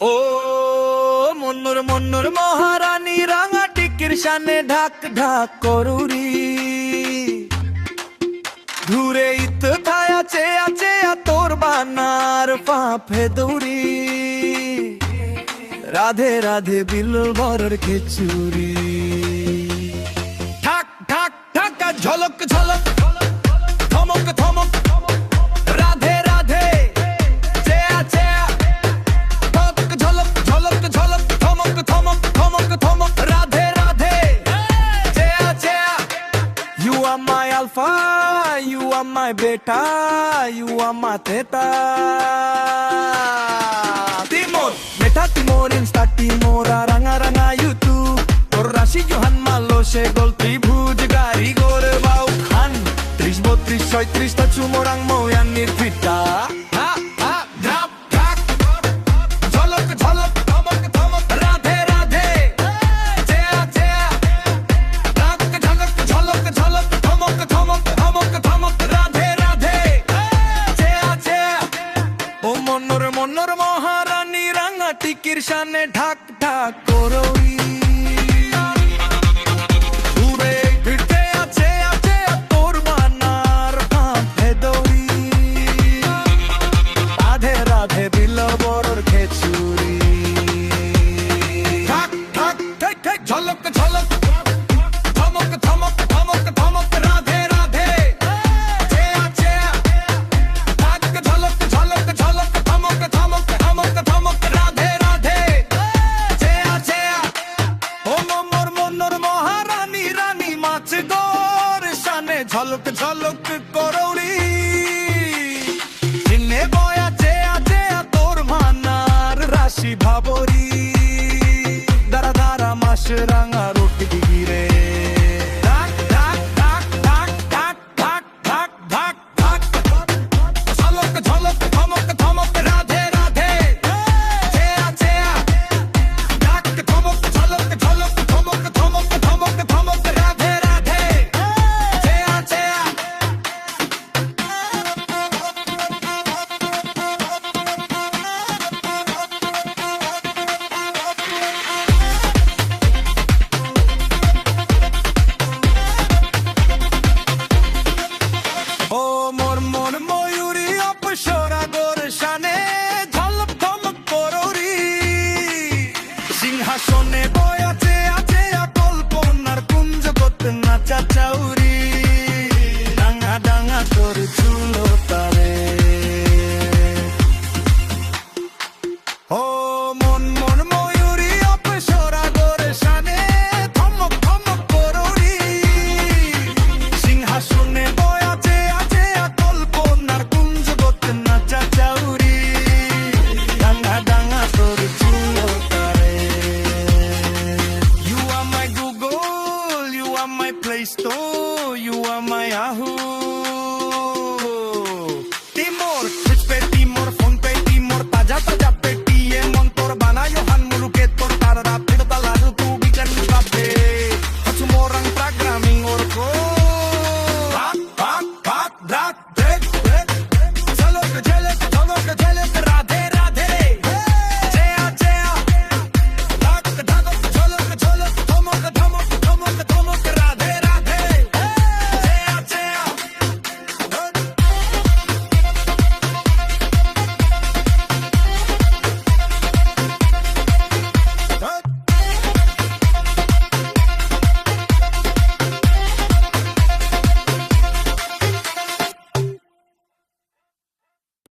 ও মন্নুর মন্নুর মহারানী রাঙা টিকির সানে ঢাক ঢাক করুরি। ধুরে ইত থায় আছে আছে তোর বানার পাফে দৌড়ি। রাধে রাধে বিল বরর খিচুড়ি। my beta, you are my teta. Timor, meta Timor insta Timora, ranga ranga you too. তোর রাশি জোহান মালো সে গোল ত্রিভুজ গাড়ি গোর বাউ খান ত্রিশ বত্রিশ ছয়ত্রিশটা চুমোরাং মৌয়ান nirvita. মনোর মহারানী রাঙা টিকির সানে ঢাক ঢাক করোই ঝলক ঝলক করৌলি চিহ্নে বয়াছে আছে তোর মানার রাশি ভাবরি। দারা দারা মাস রাঙার naca cauri Danga-danga toru chulo.